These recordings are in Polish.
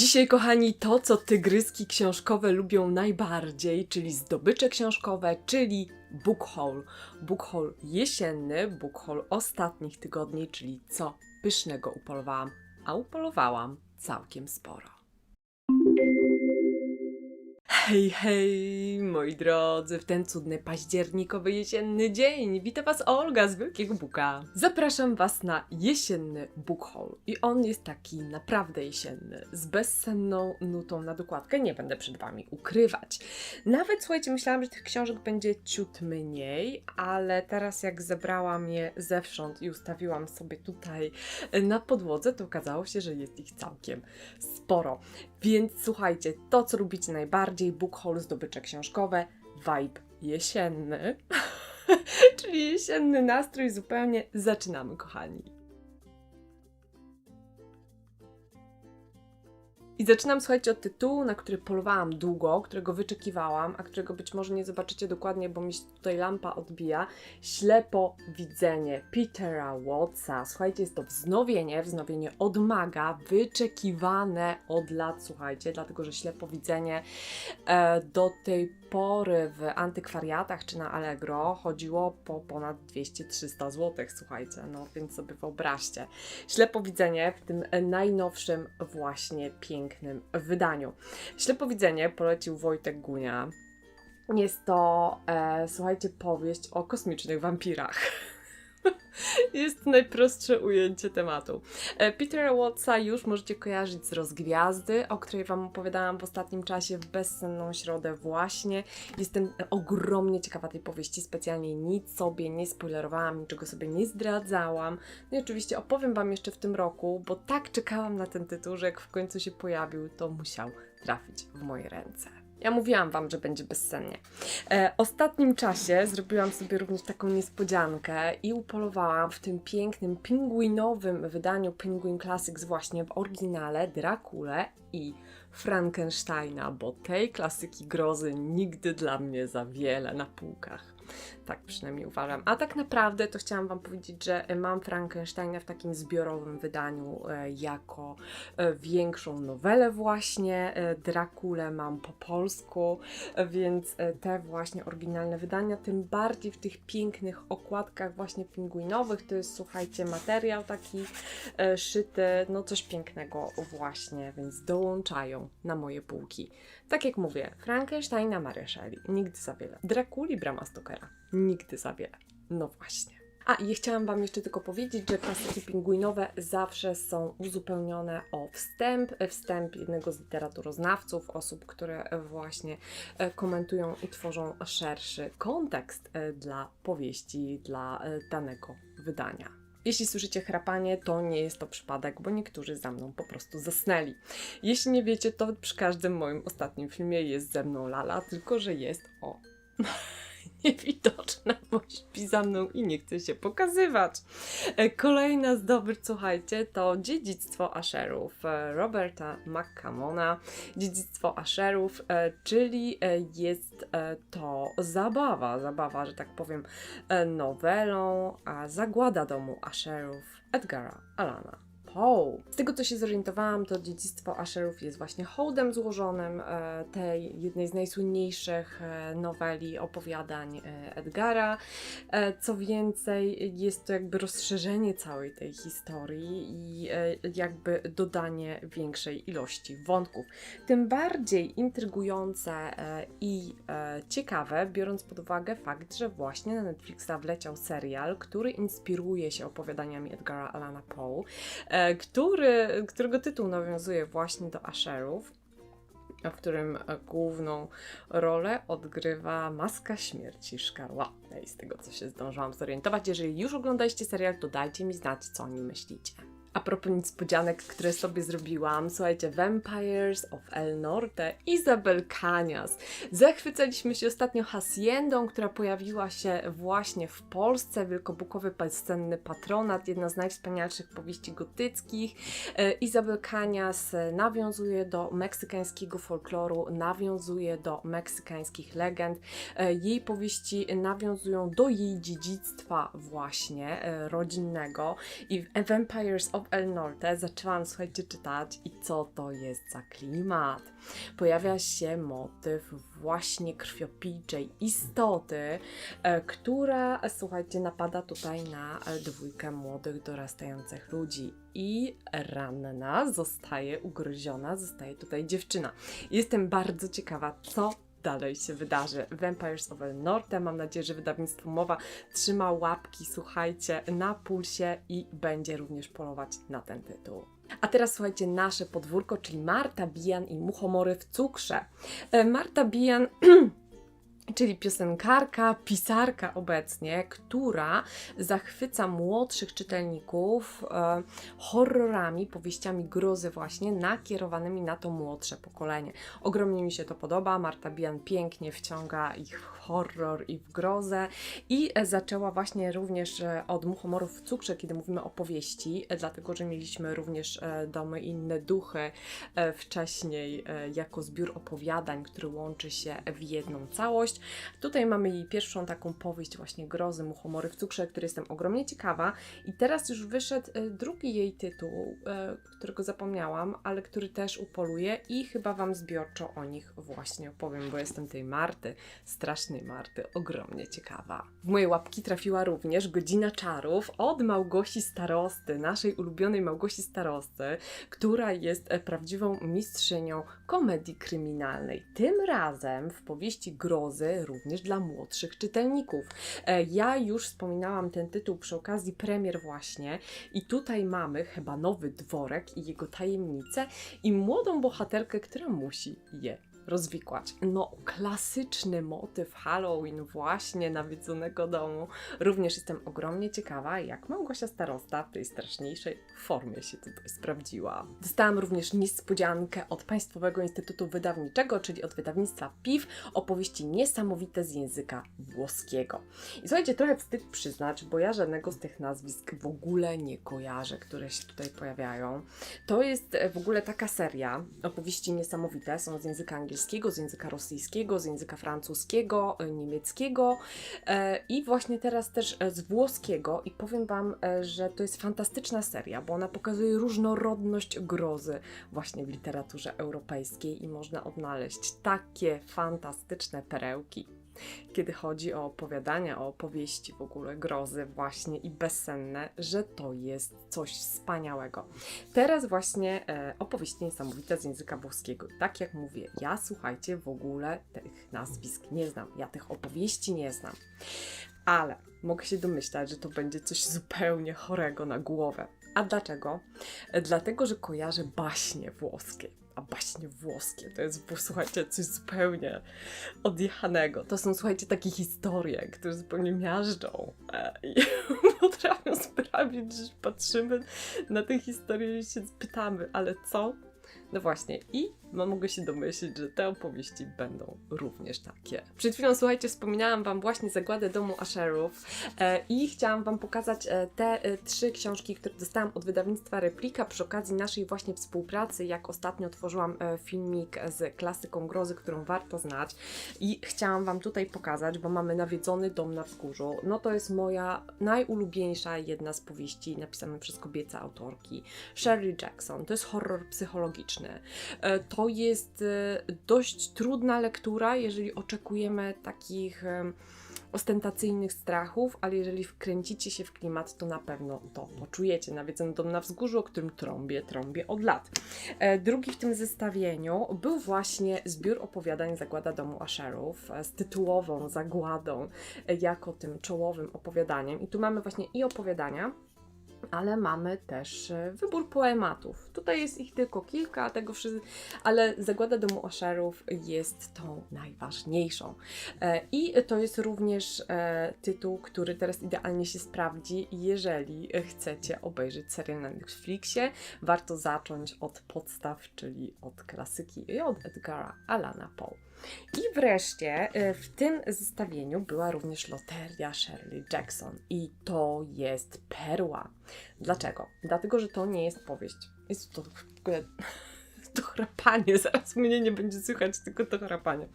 Dzisiaj, kochani, to, co tygryski książkowe lubią najbardziej, czyli zdobycze książkowe, czyli book haul. Book haul jesienny, book haul ostatnich tygodni, czyli co pysznego upolowałam, a upolowałam całkiem sporo. Hej, hej, moi drodzy, w ten cudny październikowy jesienny dzień wita Was Olga z Wielkiego Buka. Zapraszam Was na jesienny book haul i on jest taki naprawdę jesienny, z bezsenną nutą na dokładkę, nie będę przed Wami ukrywać. Nawet, słuchajcie, myślałam, że tych książek będzie ciut mniej, ale teraz jak zebrałam je zewsząd i ustawiłam sobie tutaj na podłodze, to okazało się, że jest ich całkiem sporo. Więc słuchajcie, to co lubicie najbardziej, book haul, zdobycze książkowe, vibe jesienny, czyli jesienny nastrój zupełnie. Zaczynamy, kochani. I zaczynam, słuchajcie, od tytułu, na który polowałam długo, którego wyczekiwałam, a którego być może nie zobaczycie dokładnie, bo mi się tutaj lampa odbija. Ślepo widzenie Petera Wattsa. Słuchajcie, jest to wznowienie, wznowienie od maga, wyczekiwane od lat, słuchajcie, dlatego że ślepo widzenie e, do tej pory w antykwariatach czy na Allegro chodziło po ponad 200-300 zł, słuchajcie, no więc sobie wyobraźcie. Ślepowidzenie w tym najnowszym właśnie pięknym wydaniu. Ślepowidzenie polecił Wojtek Gunia. Jest to, e, słuchajcie, powieść o kosmicznych wampirach. Jest najprostsze ujęcie tematu. E, Petera Wattsa już możecie kojarzyć z Rozgwiazdy, o której Wam opowiadałam w ostatnim czasie w bezsenną środę właśnie. Jestem ogromnie ciekawa tej powieści, specjalnie nic sobie nie spoilerowałam, niczego sobie nie zdradzałam. No i oczywiście opowiem Wam jeszcze w tym roku, bo tak czekałam na ten tytuł, że jak w końcu się pojawił, to musiał trafić w moje ręce. Ja mówiłam Wam, że będzie bezsennie. E, ostatnim czasie zrobiłam sobie również taką niespodziankę i upolowałam w tym pięknym pingwinowym wydaniu Penguin Classics właśnie w oryginale Drakulę i Frankensteina, bo tej klasyki grozy nigdy dla mnie za wiele na półkach. Tak przynajmniej uważam. A tak naprawdę to chciałam Wam powiedzieć, że mam Frankensteina w takim zbiorowym wydaniu e, jako e, większą nowelę właśnie. E, Drakulę mam po polsku, e, więc e, te właśnie oryginalne wydania, tym bardziej w tych pięknych okładkach właśnie pingwinowych, to jest słuchajcie materiał taki e, szyty, no coś pięknego właśnie, więc dołączają na moje półki. Tak jak mówię, Frankensteina Mary nigdy za wiele. Drakuli Brama Stokera, nigdy za wiele. No właśnie. A i chciałam Wam jeszcze tylko powiedzieć, że klasyki pingwinowe zawsze są uzupełnione o wstęp, wstęp jednego z literaturoznawców, osób, które właśnie e, komentują i tworzą szerszy kontekst e, dla powieści, dla e, danego wydania. Jeśli słyszycie chrapanie, to nie jest to przypadek, bo niektórzy za mną po prostu zasnęli. Jeśli nie wiecie, to przy każdym moim ostatnim filmie jest ze mną Lala, tylko że jest o niewidoczna, bo śpi za mną i nie chce się pokazywać. E, Kolejna zdobycz, słuchajcie, to Dziedzictwo Asherów e, Roberta McCamona. Dziedzictwo Asherów, e, czyli jest to zabawa, zabawa, że tak powiem, nowelą a Zagłada domu Asherów Edgara Alana. Z tego co się zorientowałam, to dziedzictwo Asherów jest właśnie hołdem złożonym e, tej jednej z najsłynniejszych e, noweli opowiadań e, Edgara. Co więcej, jest to jakby rozszerzenie całej tej historii i jakby dodanie większej ilości wątków. Tym bardziej intrygujące i ciekawe, biorąc pod uwagę fakt, że właśnie na Netflixa wleciał serial, który inspiruje się opowiadaniami Edgara Alana Poe, który, którego tytuł nawiązuje właśnie do Asherów, w którym e, główną rolę odgrywa Maska Śmierci Szkarłatnej, z tego co się zdążyłam zorientować. Jeżeli już oglądaliście serial, to dajcie mi znać, co o nim myślicie. A propos niespodzianek, które sobie zrobiłam, słuchajcie, Vampires of El Norte, Izabel Canias. Zachwycaliśmy się ostatnio Haciendą, która pojawiła się właśnie w Polsce, Wielkobukowy Bezcenny Patronat, jedna z najwspanialszych powieści gotyckich. E, Izabel Canias e, nawiązuje do meksykańskiego folkloru, nawiązuje do meksykańskich legend. E, Jej powieści nawiązują do jej dziedzictwa właśnie rodzinnego i Vampires of of El Norte zaczęłam, słuchajcie, czytać i co to jest za klimat. Pojawia się motyw właśnie krwiopijczej istoty, e, która, słuchajcie, napada tutaj na e, dwójkę młodych, dorastających ludzi i ranna zostaje ugryziona, zostaje tutaj dziewczyna. Jestem bardzo ciekawa, co dalej się wydarzy. Vampires of El Norte. Mam nadzieję, że wydawnictwo Mowa trzyma łapki, słuchajcie, na pulsie i będzie również polować na ten tytuł. A teraz słuchajcie, nasze podwórko, czyli Marta Bijan i Muchomory w cukrze. E, Marta Bijan czyli piosenkarka, pisarka obecnie, która zachwyca młodszych czytelników e, horrorami, powieściami grozy właśnie nakierowanymi na to młodsze pokolenie. Ogromnie mi się to podoba. Marta Bijan pięknie wciąga ich w horror i w grozę i e, zaczęła właśnie również e, od Muchomorów w cukrze, kiedy mówimy o powieści, e, dlatego, że mieliśmy również Domy inne duchy wcześniej jako zbiór opowiadań, który łączy się w jedną całość. Tutaj mamy jej pierwszą taką powieść właśnie grozy Muchomory w cukrze, której jestem ogromnie ciekawa i teraz już wyszedł e, drugi jej tytuł, e, którego zapomniałam, ale który też upoluje i chyba Wam zbiorczo o nich właśnie opowiem, bo jestem tej Marty, strasznej Marty, ogromnie ciekawa. W moje łapki trafiła również Godzina Czarów od Małgosi Starosty, naszej ulubionej Małgosi Starosty, która jest e, prawdziwą mistrzynią komedii kryminalnej. Tym razem w powieści grozy również dla młodszych czytelników. E, Ja już wspominałam ten tytuł przy okazji premier właśnie i tutaj mamy chyba nowy dworek i jego tajemnice i młodą bohaterkę, która musi je rozwikłać. No, klasyczny motyw Halloween właśnie nawiedzonego domu. Również jestem ogromnie ciekawa, jak Małgosia Starosta w tej straszniejszej formie się tutaj sprawdziła. Dostałam również niespodziankę od Państwowego Instytutu Wydawniczego, czyli od wydawnictwa PIW, opowieści niesamowite z języka włoskiego. I słuchajcie, trochę wstyd przyznać, bo ja żadnego z tych nazwisk w ogóle nie kojarzę, które się tutaj pojawiają. To jest e, w ogóle taka seria opowieści niesamowite, są z języka angielskiego, z języka rosyjskiego, z języka francuskiego, e, niemieckiego e, i właśnie teraz też e, z włoskiego. I powiem Wam, że to jest fantastyczna seria, bo ona pokazuje różnorodność grozy właśnie w literaturze europejskiej i można odnaleźć takie fantastyczne perełki kiedy chodzi o opowiadania, o opowieści w ogóle grozy właśnie i bezsenne, że to jest coś wspaniałego. Teraz właśnie e, opowieści niesamowite z języka włoskiego. Tak jak mówię, ja słuchajcie, w ogóle tych nazwisk nie znam, ja tych opowieści nie znam. Ale mogę się domyślać, że to będzie coś zupełnie chorego na głowę. A dlaczego? E, Dlatego, że kojarzę baśnie włoskie. A baśnie włoskie to jest, słuchajcie, coś zupełnie odjechanego. To są, słuchajcie, takie historie, które zupełnie miażdżą e, i potrafią sprawić, że patrzymy na te historie i się pytamy, ale co? No właśnie, i no, mogę się domyślić, że te opowieści będą również takie. Przed chwilą, słuchajcie, wspominałam Wam właśnie Zagładę Domu Asherów e, i chciałam Wam pokazać e, te e, trzy książki, które dostałam od wydawnictwa Replika przy okazji naszej właśnie współpracy, jak ostatnio tworzyłam e, filmik z klasyką grozy, którą warto znać i chciałam Wam tutaj pokazać, bo mamy Nawiedzony Dom na Wzgórzu. No to jest moja najulubieńsza jedna z powieści napisana przez kobiece autorki, Shirley Jackson. To jest horror psychologiczny. E, To jest e, dość trudna lektura, jeżeli oczekujemy takich em, ostentacyjnych strachów, ale jeżeli wkręcicie się w klimat, to na pewno to poczujecie. Nawiedzony dom na wzgórzu, o którym trąbię, trąbię od lat. E, Drugi w tym zestawieniu był właśnie zbiór opowiadań Zagłada Domu Asherów e, z tytułową Zagładą e, jako tym czołowym opowiadaniem. I tu mamy właśnie i opowiadania, ale mamy też e, wybór poematów. Tutaj jest ich tylko kilka, tego wszy- ale Zagłada Domu Asherów jest tą najważniejszą. E, I to jest również e, tytuł, który teraz idealnie się sprawdzi, jeżeli chcecie obejrzeć serial na Netflixie. Warto zacząć od podstaw, czyli od klasyki i od Edgara Alana Poe. I wreszcie e, w tym zestawieniu była również loteria Shirley Jackson. I to jest perła. Dlaczego? Dlatego, że to nie jest powieść. Jest to w ogóle to chrapanie, zaraz mnie nie będzie słychać, tylko to chrapanie.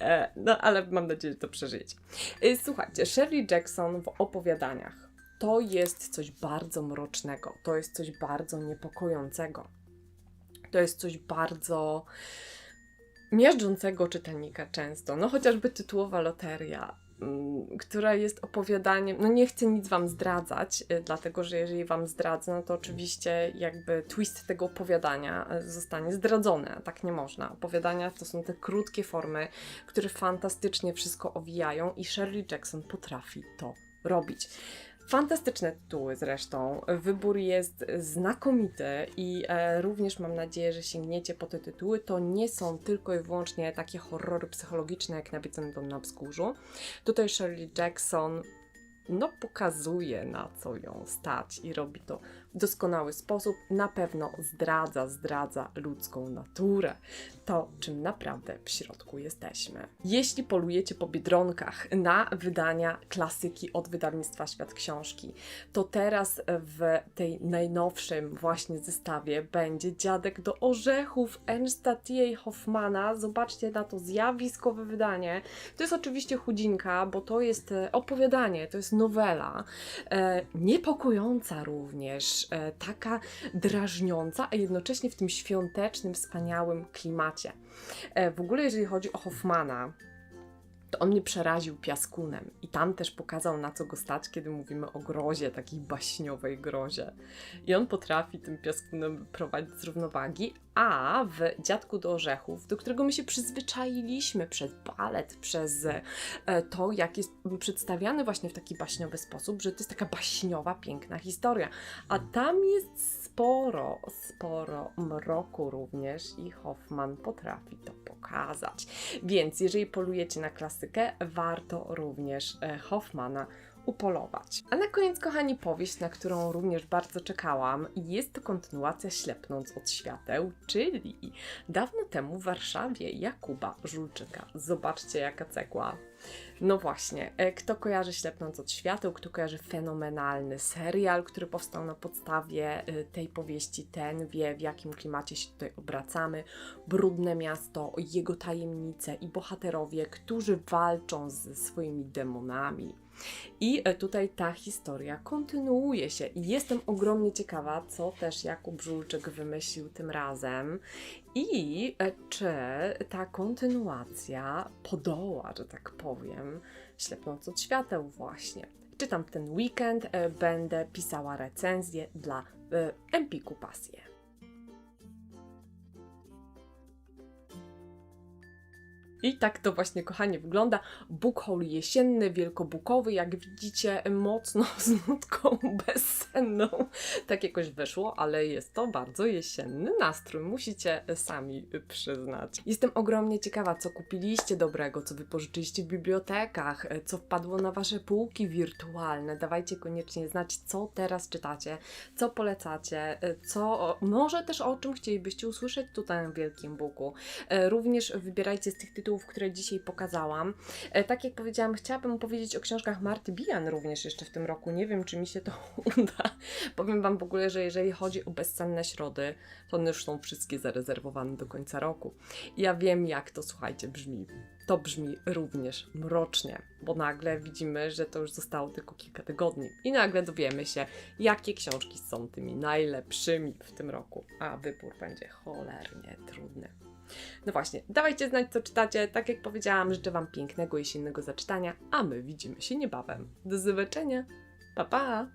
E, no ale mam nadzieję, że to przeżyjecie. E, Słuchajcie, Shirley Jackson w opowiadaniach to jest coś bardzo mrocznego, to jest coś bardzo niepokojącego. To jest coś bardzo miażdżącego czytelnika często. No chociażby tytułowa loteria, mm, która jest opowiadaniem, no nie chcę nic Wam zdradzać, y, dlatego że jeżeli Wam zdradzę, no to oczywiście jakby twist tego opowiadania y, zostanie zdradzony, a tak nie można. Opowiadania to są te krótkie formy, które fantastycznie wszystko owijają i Shirley Jackson potrafi to robić. Fantastyczne tytuły zresztą. Wybór jest znakomity i e, również mam nadzieję, że sięgniecie po te tytuły. To nie są tylko i wyłącznie takie horrory psychologiczne jak Nawiedzony dom na wzgórzu. Tutaj Shirley Jackson no pokazuje na co ją stać i robi to doskonały sposób. Na pewno zdradza, zdradza ludzką naturę. To, czym naprawdę w środku jesteśmy. Jeśli polujecie po biedronkach na wydania klasyki od wydawnictwa Świat Książki, to teraz w tej najnowszym właśnie zestawie będzie Dziadek do Orzechów Ernsta T.A. Hoffmana. Zobaczcie na to zjawiskowe wydanie. To jest oczywiście chudzinka, bo to jest e, opowiadanie, to jest nowela, e, niepokojąca również, e, taka drażniąca, a jednocześnie w tym świątecznym, wspaniałym klimacie. E, w ogóle, jeżeli chodzi o Hoffmana, to on mnie przeraził piaskunem i tam też pokazał na co go stać, kiedy mówimy o grozie, takiej baśniowej grozie. I on potrafi tym piaskunem prowadzić z równowagi, a w Dziadku do Orzechów, do którego my się przyzwyczailiśmy przez balet, przez e, to, jak jest przedstawiany właśnie w taki baśniowy sposób, że to jest taka baśniowa, piękna historia. A tam jest sporo, sporo mroku również i Hoffman potrafi to pokazać. Więc jeżeli polujecie na klasykę, warto również e, Hoffmana upolować. A na koniec, kochani, powieść, na którą również bardzo czekałam, jest to kontynuacja Ślepnąc od świateł, czyli dawno temu w Warszawie Jakuba Żulczyka. Zobaczcie, jaka cegła. No właśnie, e, kto kojarzy Ślepnąc od świateł, kto kojarzy fenomenalny serial, który powstał na podstawie e, tej powieści, ten wie w jakim klimacie się tutaj obracamy. Brudne miasto, jego tajemnice i bohaterowie, którzy walczą ze swoimi demonami. I e, tutaj ta historia kontynuuje się i jestem ogromnie ciekawa, co też Jakub Żulczyk wymyślił tym razem i czy ta kontynuacja podoła, że tak powiem, ślepnąc od świateł właśnie. Czytam ten weekend, e, będę pisała recenzję dla e, Empiku Pasję. I tak to właśnie, kochanie, wygląda. Bookhole jesienny, wielkobukowy, jak widzicie, mocno z nutką bezsenną. Tak jakoś wyszło, ale jest to bardzo jesienny nastrój, musicie sami przyznać. Jestem ogromnie ciekawa, co kupiliście dobrego, co wypożyczyliście w bibliotekach, co wpadło na wasze półki wirtualne. Dawajcie koniecznie znać, co teraz czytacie, co polecacie, co może też o czym chcielibyście usłyszeć tutaj w Wielkim Buku. Również wybierajcie z tych tytułów tytułów, które dzisiaj pokazałam. E, tak jak powiedziałam, chciałabym opowiedzieć o książkach Marty Bian również jeszcze w tym roku. Nie wiem, czy mi się to uda. Powiem Wam w ogóle, że jeżeli chodzi o bezcenne środy, to one już są wszystkie zarezerwowane do końca roku. Ja wiem, jak to, słuchajcie, brzmi. To brzmi również mrocznie, bo nagle widzimy, że to już zostało tylko kilka tygodni i nagle dowiemy się, jakie książki są tymi najlepszymi w tym roku, a wybór będzie cholernie trudny. No właśnie, dawajcie znać, co czytacie. Tak jak powiedziałam, życzę Wam pięknego jesiennego zaczytania, a my widzimy się niebawem. Do zobaczenia. Pa, pa!